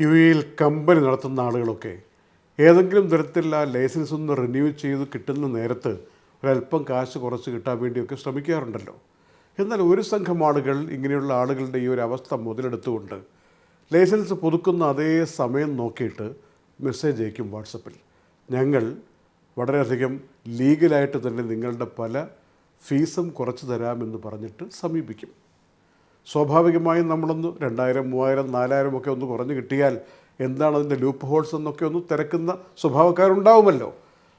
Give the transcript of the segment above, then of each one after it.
U എയിൽ company നടത്തുന്ന ആളുകളൊക്കെ ഏതെങ്കിലും തരത്തിൽ ആ ലൈസൻസ് ഒന്ന് റിന്യൂ ചെയ്ത് കിട്ടുന്ന നേരത്ത് ഒരല്പം കാശ് കുറച്ച് കിട്ടാൻ വേണ്ടിയൊക്കെ ശ്രമിക്കാറുണ്ടല്ലോ. എന്നാൽ ഒരു സംഘം ആളുകൾ ഇങ്ങനെയുള്ള ആളുകളുടെ ഈ ഒരു അവസ്ഥ മുതലെടുത്തുകൊണ്ട് ലൈസൻസ് പുതുക്കുന്ന അതേ സമയം നോക്കിയിട്ട് മെസ്സേജ് അയക്കും വാട്സപ്പിൽ. ഞങ്ങൾ വളരെയധികം ലീഗലായിട്ട് തന്നെ നിങ്ങളുടെ പല ഫീസും കുറച്ച് തരാമെന്ന് പറഞ്ഞിട്ട് സമീപിക്കും. സ്വാഭാവികമായും നമ്മളൊന്ന് രണ്ടായിരം മൂവായിരം നാലായിരം ഒക്കെ ഒന്ന് കുറഞ്ഞു കിട്ടിയാൽ എന്താണ് അതിന്റെ ലൂപ്പ് ഹോൾസ് എന്നൊക്കെ ഒന്ന് തിരക്കുന്ന സ്വഭാവക്കാരുണ്ടാവുമല്ലോ.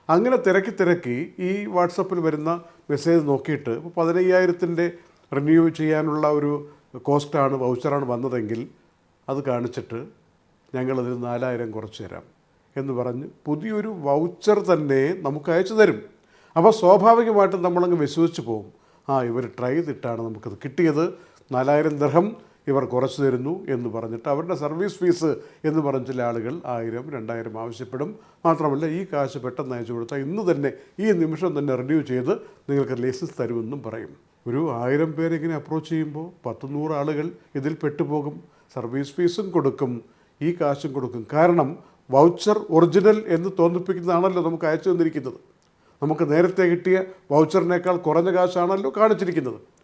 അങ്ങനെ തിരക്കി തിരക്കി ഈ വാട്സപ്പിൽ വരുന്ന മെസ്സേജ് നോക്കിയിട്ട് ഇപ്പോൾ പതിനയ്യായിരത്തിന്റെ റിന്യൂ ചെയ്യാനുള്ള ഒരു കോസ്റ്റാണ് വൗച്ചറാണ് വന്നതെങ്കിൽ അത് കാണിച്ചിട്ട് ഞങ്ങളതിൽ നാലായിരം കുറച്ച് തരാം എന്ന് പറഞ്ഞ് പുതിയൊരു വൗച്ചർ തന്നെ നമുക്ക് അയച്ചു തരും. അപ്പോൾ സ്വാഭാവികമായിട്ടും നമ്മളങ്ങ് വിശ്വസിച്ച് പോകും ആ ഇവർ ട്രൈ ചെയ്തിട്ടാണ് നമുക്കത് കിട്ടിയത്. നാലായിരം ദർഹം ഇവർ കുറച്ചു തരുന്നു എന്ന് പറഞ്ഞിട്ട് അവരുടെ സർവീസ് ഫീസ് എന്ന് പറഞ്ഞ ചില ആളുകൾ ആയിരം രണ്ടായിരം ആവശ്യപ്പെടും. മാത്രമല്ല ഈ കാശ് പെട്ടെന്ന് അയച്ചു കൊടുത്താൽ ഇന്ന് തന്നെ ഈ നിമിഷം തന്നെ റിന്യൂ ചെയ്ത് നിങ്ങൾക്ക് ലൈസൻസ് തരുമെന്നും പറയും. ഒരു ആയിരം പേരിങ്ങനെ അപ്രോച്ച് ചെയ്യുമ്പോൾ പത്ത് നൂറ് ആളുകൾ ഇതിൽ പെട്ടുപോകും. സർവീസ് ഫീസും കൊടുക്കും ഈ കാശും കൊടുക്കും. കാരണം വൗച്ചർ ഒറിജിനൽ എന്ന് തോന്നിപ്പിക്കുന്നതാണല്ലോ നമുക്ക് അയച്ചു തന്നിരിക്കുന്നത്. നമുക്ക് നേരത്തെ കിട്ടിയ വൗച്ചറിനേക്കാൾ കുറഞ്ഞ കാശാണല്ലോ കാണിച്ചിരിക്കുന്നത്.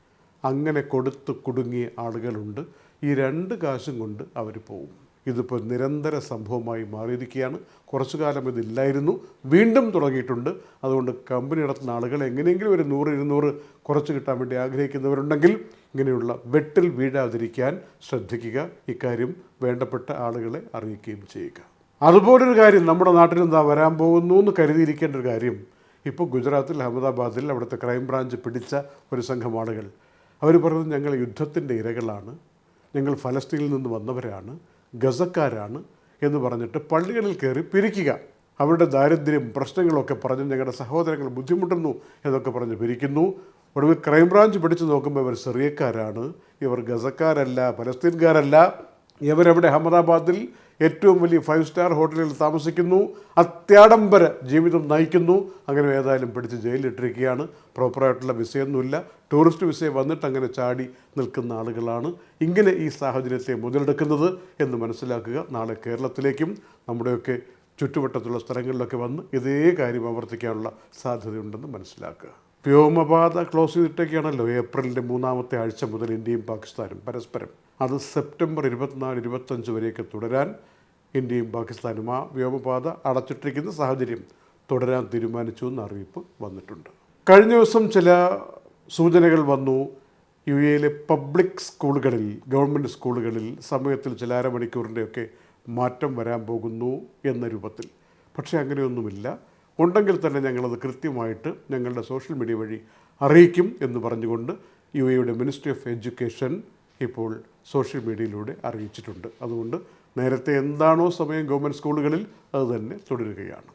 അങ്ങനെ കൊടുത്ത് കുടുങ്ങിയ ആളുകളുണ്ട്. ഈ രണ്ട് കാശും കൊണ്ട് അവർ പോകും ഇതിപ്പോൾ നിരന്തര സംഭവമായി മാറിയിരിക്കുകയാണ്. കുറച്ചു കാലം ഇതില്ലായിരുന്നു. വീണ്ടും തുടങ്ങിയിട്ടുണ്ട്. അതുകൊണ്ട് കമ്പനി നടത്തുന്ന ആളുകൾ എങ്ങനെയെങ്കിലും ഒരു നൂറ് ഇരുന്നൂറ് കുറച്ച് കിട്ടാൻ വേണ്ടി ആഗ്രഹിക്കുന്നവരുണ്ടെങ്കിൽ ഇങ്ങനെയുള്ള വെട്ടിൽ വീഴാതിരിക്കാൻ ശ്രദ്ധിക്കുക. ഇക്കാര്യം വേണ്ടപ്പെട്ട ആളുകളെ അറിയിക്കുകയും ചെയ്യുക. അതുപോലൊരു കാര്യം നമ്മുടെ നാട്ടിൽ എന്താ വരാൻ പോകുന്നു എന്ന് കരുതിയിരിക്കേണ്ട ഒരു കാര്യം. ഇപ്പോൾ ഗുജറാത്തിൽ അഹമ്മദാബാദിൽ അവിടുത്തെ ക്രൈംബ്രാഞ്ച് പിടിച്ച ഒരു സംഘം ആളുകൾ. അവർ പറഞ്ഞു ഞങ്ങൾ യുദ്ധത്തിന്റെ ഇരകളാണ്. ഞങ്ങൾ ഫലസ്തീനിൽ നിന്ന് വന്നവരാണ്. ഗസക്കാരാണ് എന്ന് പറഞ്ഞിട്ട് പള്ളികളിൽ കയറി പിരിക്കുക. അവരുടെ ദാരിദ്ര്യം പ്രശ്നങ്ങളൊക്കെ പറഞ്ഞ് ഞങ്ങളുടെ സഹോദരങ്ങൾ ബുദ്ധിമുട്ടുന്നു എന്നൊക്കെ പറഞ്ഞ് പിരിക്കുന്നു. ഒടുവിൽ ക്രൈംബ്രാഞ്ച് പിടിച്ചു നോക്കുമ്പോൾ ഇവർ സിറിയക്കാരാണ്. ഇവർ ഗസക്കാരല്ല പലസ്തീൻകാരല്ല ഇവരവിടെ അഹമ്മദാബാദിൽ ഏറ്റവും വലിയ ഫൈവ് സ്റ്റാർ ഹോട്ടലിൽ താമസിക്കുന്നു അത്യാഡംബര ജീവിതം നയിക്കുന്നു. അങ്ങനെ ഏതായാലും പിടിച്ച് ജയിലിലിട്ടിരിക്കുകയാണ് പ്രോപ്പറായിട്ടുള്ള വിസയൊന്നുമില്ല. ടൂറിസ്റ്റ് വിസയെ വന്നിട്ട് അങ്ങനെ ചാടി നിൽക്കുന്ന ആളുകളാണ് ഇങ്ങനെ ഈ സാഹചര്യത്തെ മുതലെടുക്കുന്നത് എന്ന് മനസ്സിലാക്കുക. നാളെ കേരളത്തിലേക്കും നമ്മുടെയൊക്കെ ചുറ്റുവട്ടത്തുള്ള സ്ഥലങ്ങളിലൊക്കെ വന്ന് ഇതേ കാര്യം ആവർത്തിക്കാനുള്ള സാധ്യതയുണ്ടെന്ന് മനസ്സിലാക്കുക. വ്യോമപാത ക്ലോസ് ചെയ്തിട്ടൊക്കെയാണല്ലോ ഏപ്രിലിന്റെ മൂന്നാമത്തെ ആഴ്ച മുതൽ ഇന്ത്യയും പാകിസ്ഥാനും പരസ്പരം അത് സെപ്റ്റംബർ ഇരുപത്തിനാല് ഇരുപത്തഞ്ച് വരെയൊക്കെ തുടരാൻ ഇന്ത്യയും പാകിസ്ഥാനും ആ വ്യോമപാത അടച്ചിട്ടിരിക്കുന്ന സാഹചര്യം തുടരാൻ തീരുമാനിച്ചു എന്ന അറിയിപ്പ് വന്നിട്ടുണ്ട്. കഴിഞ്ഞ ദിവസം ചില സൂചനകൾ വന്നു. യു എയിലെ പബ്ലിക് സ്കൂളുകളിൽ ഗവൺമെന്റ് സ്കൂളുകളിൽ സമയത്തിൽ ചില അരമണിക്കൂറിന്റെയൊക്കെ മാറ്റം വരാൻ പോകുന്നു എന്ന രൂപത്തിൽ. പക്ഷേ അങ്ങനെയൊന്നുമില്ല. ഉണ്ടെങ്കിൽ തന്നെ ഞങ്ങളത് കൃത്യമായിട്ട് ഞങ്ങളുടെ സോഷ്യൽ മീഡിയ വഴി അറിയിക്കും എന്ന് പറഞ്ഞുകൊണ്ട് യു എയുടെ മിനിസ്ട്രി ഓഫ് എഡ്യൂക്കേഷൻ ഇപ്പോൾ സോഷ്യൽ മീഡിയയിലൂടെ അറിയിച്ചിട്ടുണ്ട്. അതുകൊണ്ട് നേരത്തെ എന്താണോ സമയം ഗവൺമെന്റ് സ്കൂളുകളിൽ അത് തന്നെ തുടരുകയാണ്.